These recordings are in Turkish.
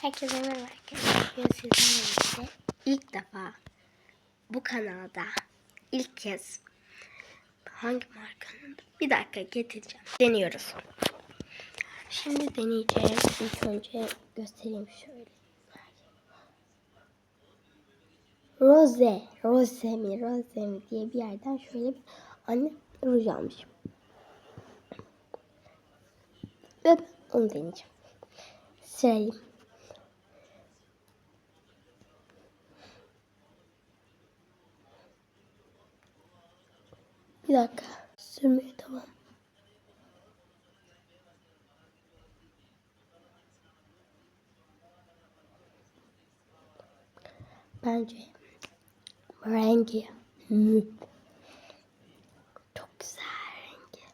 Herkese merhaba arkadaşlar. Bugün defa bu kanalda ilk kez hangi markanın bir dakika getireceğim. Deniyoruz. Şimdi deneyeceğiz. İlk önce göstereyim şöyle. Rose, Rose mi, Rose mi diye bir yerden şöyle bir anne ruj almışım. Ve onu deneyeceğim. Sırayım. Bir dakika. Sürmeye devam. Bence rengi. Çok güzel rengi.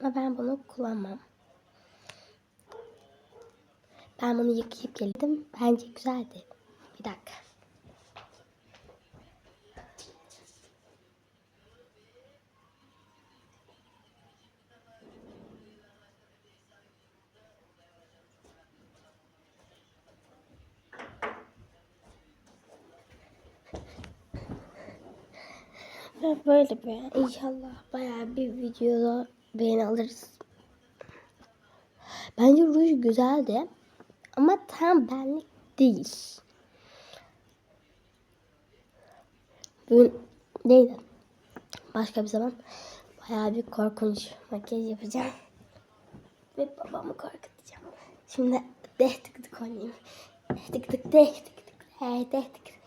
Ama ben bunu kullanmam. Ben bunu yıkayıp geldim. Bence güzeldi. Bir dakika. Böyle bir inşallah bayağı bir videoda beğeni alırız. Bence ruj güzeldi. Ama tam benlik değil. Bugün neydi? Başka bir zaman bayağı bir korkunç makyaj yapacağım. Ve babamı korkutacağım. Şimdi deh tık tık oynayayım. Deh tık tık deh tık tık deh deh tık.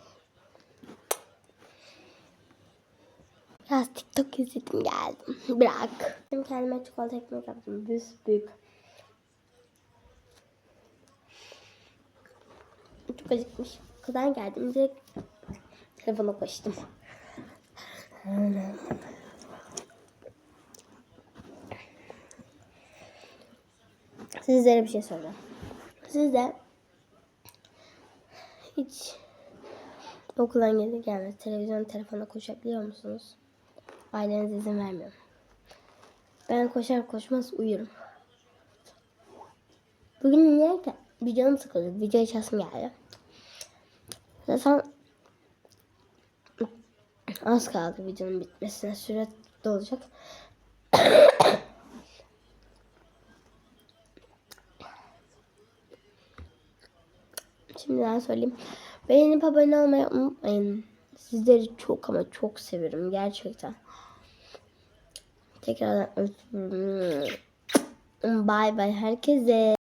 Biraz TikTok izledim geldim. Bırak. Şimdi kendime çikolata ekmek yaptım. Büyük büyük. Çok acıkmış. Okuldan geldim. Direkt telefona koştum. Sizlere bir şey soracağım. Siz de hiç okuldan gelir gelmez televizyon telefona koşabiliyor musunuz? Aileniz izin vermiyor. Ben koşar koşmaz uyurum. Bugün bir canım sıkıldı. Video açasım geldi. Zaten az kaldı videonun bitmesine. Süre dolacak. Şimdiden söyleyeyim. Beğenip abone olmayı unutmayın. Sizleri çok ama çok severim gerçekten. Tekrardan öpüyorum. Bay bay herkese.